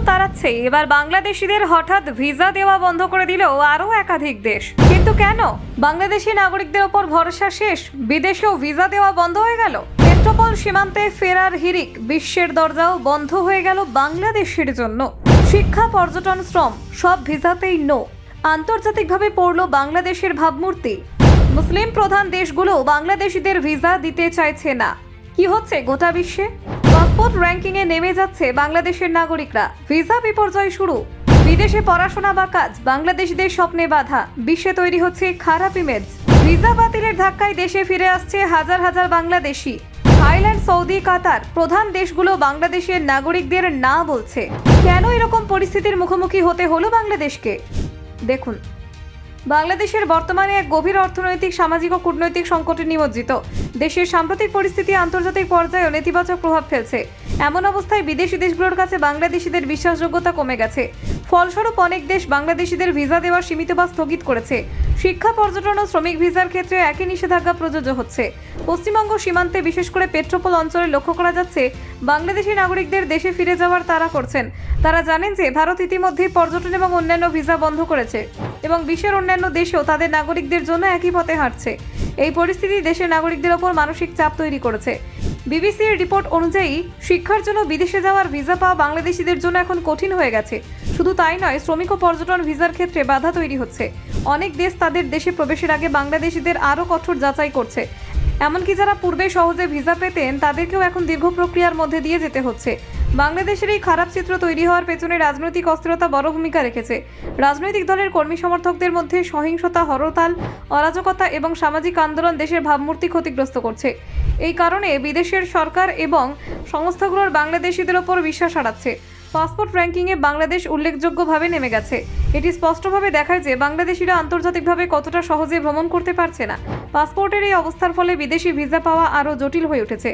তো তাড়াচ্ছে। এবার বাংলাদেশিদের হঠাৎ ভিসা দেওয়া বন্ধ করে দিল আরও একাধিক দেশ। কিন্তু কেন? বাংলাদেশি নাগরিকদের ওপর ভরসা শেষ, বিদেশেও ভিসা দেওয়া বন্ধ হয়ে গেল? পেট্রোপল সীমান্তে ফেরার হিরিক বিশ্বের দরজাও বন্ধ হয়ে গেল বাংলাদেশের জন্য। শিক্ষা, পর্যটন, শ্রম, সব ভিসাতেই নো আন্তর্জাতিকভাবে পড়ল বাংলাদেশের ভাবমূর্তি। মুসলিম প্রধান দেশগুলো বাংলাদেশিদের ভিসা দিতে চাইছে না। কি হচ্ছে গোটা বিশ্বে? পাসপোর্ট র্যাঙ্কিং এ নেমে যাচ্ছে বাংলাদেশের নাগরিকরা। ভিসা বিপর্যয় শুরু। বিদেশে পড়াশোনা বা কাজ, বাংলাদেশিদের স্বপ্নে বাধা। বিশ্বে তৈরি হচ্ছে খারাপ ইমেজ ভিসা বাতিলের ধাক্কায় দেশে ফিরে আসছে হাজার হাজার বাংলাদেশি। থাইল্যান্ড, সৌদি, কাতার, প্রধান দেশগুলো বাংলাদেশের নাগরিকদের না বলছে। কেন এরকম পরিস্থিতির মুখোমুখি হতে হলো বাংলাদেশকে? দেখুন। বাংলাদেশের বর্তমানে এক গভীর অর্থনৈতিক, সামাজিক ও কূটনৈতিক সংকটে নিমজ্জিত। দেশের সাম্প্রতিক পরিস্থিতি, আন্তর্জাতিক পর্যায়েও নেতিবাচক প্রভাব ফেলছে। এমন অবস্থায় বিদেশি দেশগুলোর কাছে বাংলাদেশিদের বিশ্বাসযোগ্যতা কমে গেছে। ফলস্বরূপ অনেক দেশ বাংলাদেশিদের ভিসা দেওয়া সীমিত বা স্থগিত করেছে। শিক্ষা, পর্যটন ও শ্রমিক ভিসার ক্ষেত্রে একই নিষেধাজ্ঞা প্রযোজ্য হচ্ছে। পশ্চিমবঙ্গ সীমান্তে বিশেষ করে পেট্রোপল অঞ্চলে লক্ষ্য করা যাচ্ছে, বাংলাদেশি নাগরিকদের দেশে ফিরে যাওয়ার তারা করছেন। তারা জানেন যে, ভারত ইতিমধ্যেই পর্যটন এবং অন্যান্য ভিসা বন্ধ করেছে। এবং বিশ্বের অন্যান্য দেশেও তাদের নাগরিকদের জন্য একই পথে হাঁটছে। এই পরিস্থিতি দেশের নাগরিকদের ওপর মানসিক চাপ তৈরি করেছে। বিবিসির রিপোর্ট অনুযায়ী, শিক্ষার জন্য বিদেশে যাওয়ার ভিসা পাওয়া বাংলাদেশিদের জন্য এখন কঠিন হয়ে গেছে। শুধু তাই নয়, শ্রমিক ও পর্যটন ভিসার ক্ষেত্রে বাধা তৈরি হচ্ছে। অনেক দেশ তাদের দেশে প্রবেশের আগে বাংলাদেশিদের আরও কঠোর যাচাই করছে। এমনকি যারা পূর্বে সহজে ভিসা পেতেন, তাদেরকেও এখন দীর্ঘ প্রক্রিয়ার মধ্যে দিয়ে যেতে হচ্ছে। বাংলাদেশের এই খারাপ চিত্র তৈরি হওয়ার পেছনে রাজনৈতিক অস্থিরতা বড় ভূমিকা রেখেছে। রাজনৈতিক দলের কর্মী সমর্থকদের মধ্যে সহিংসতা, হরতাল, অরাজকতা এবং সামাজিক আন্দোলন দেশের ভাবমূর্তি ক্ষতিগ্রস্ত করছে। এই কারণে বিদেশের সরকার এবং সংস্থাগুলোর বাংলাদেশিদের ওপর বিশ্বাস হারাচ্ছে। পাসপোর্ট র্যাঙ্কিংয়ে বাংলাদেশ উল্লেখযোগ্যভাবে নেমে গেছে। এটি স্পষ্টভাবে দেখায় যে বাংলাদেশিরা আন্তর্জাতিকভাবে কতটা সহজে ভ্রমণ করতে পারছে না। পাসপোর্টের এই অবস্থার ফলে বিদেশি ভিসা পাওয়া আরও জটিল হয়ে উঠেছে।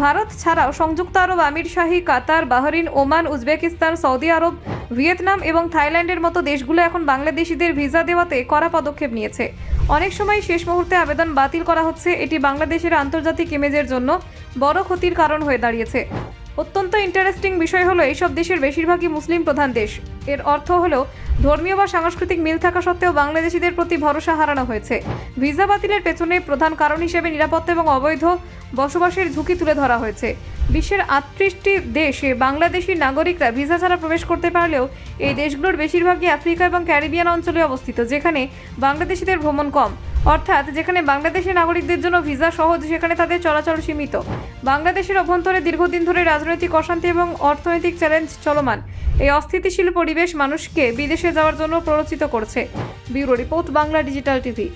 ভারত ছাড়াও সংযুক্ত আরব আমির শাহী, Qatar, Bahrain, Oman, Uzbekistan, Saudi Arab, Vietnam এবং থাইল্যান্ডের মতো দেশগুলো এখন বাংলাদেশিদের ভিসা দেওয়াতে কড়া পদক্ষেপ নিয়েছে। অনেক সময় শেষ মুহূর্তে আবেদন বাতিল করা হচ্ছে, এটি বাংলাদেশের আন্তর্জাতিক ইমেজের জন্য বড় ক্ষতির কারণ হয়ে দাঁড়িয়েছে। অত্যন্ত ইন্টারেস্টিং বিষয় হলো, এইসব দেশের বেশিরভাগই মুসলিম প্রধান দেশ। এর অর্থ হলো ধর্মীয় বা সাংস্কৃতিক মিল থাকা সত্ত্বেও বাংলাদেশিদের প্রতি ভরসা হারানো হয়েছে। ভিসা বাতিলের পেছনে প্রধান কারণ হিসেবে নিরাপত্তা এবং অবৈধ বসবাসের ঝুঁকি তুলে ধরা হয়েছে। বিশ্বের আটত্রিশটি দেশে বাংলাদেশি নাগরিকরা ভিসা ছাড়া প্রবেশ করতে পারলেও এই দেশগুলোর বেশিরভাগই আফ্রিকা এবং ক্যারিবিয়ান অঞ্চলে অবস্থিত, যেখানে বাংলাদেশিদের ভ্রমণ কম। অর্থাৎ যেখানে বাংলাদেশের নাগরিকদের জন্য ভিসা সহজ, সেখানে তাদের চলাচল সীমিত। বাংলাদেশের অভ্যন্তরে দীর্ঘদিন ধরে রাজনৈতিক অশান্তি এবং অর্থনৈতিক চ্যালেঞ্জ চলমান। এই অস্থিতিশীল পরিবেশ মানুষকে বিদেশে যাওয়ার জন্য প্ররোচিত করছে। Bureau report, Bangla digital TV.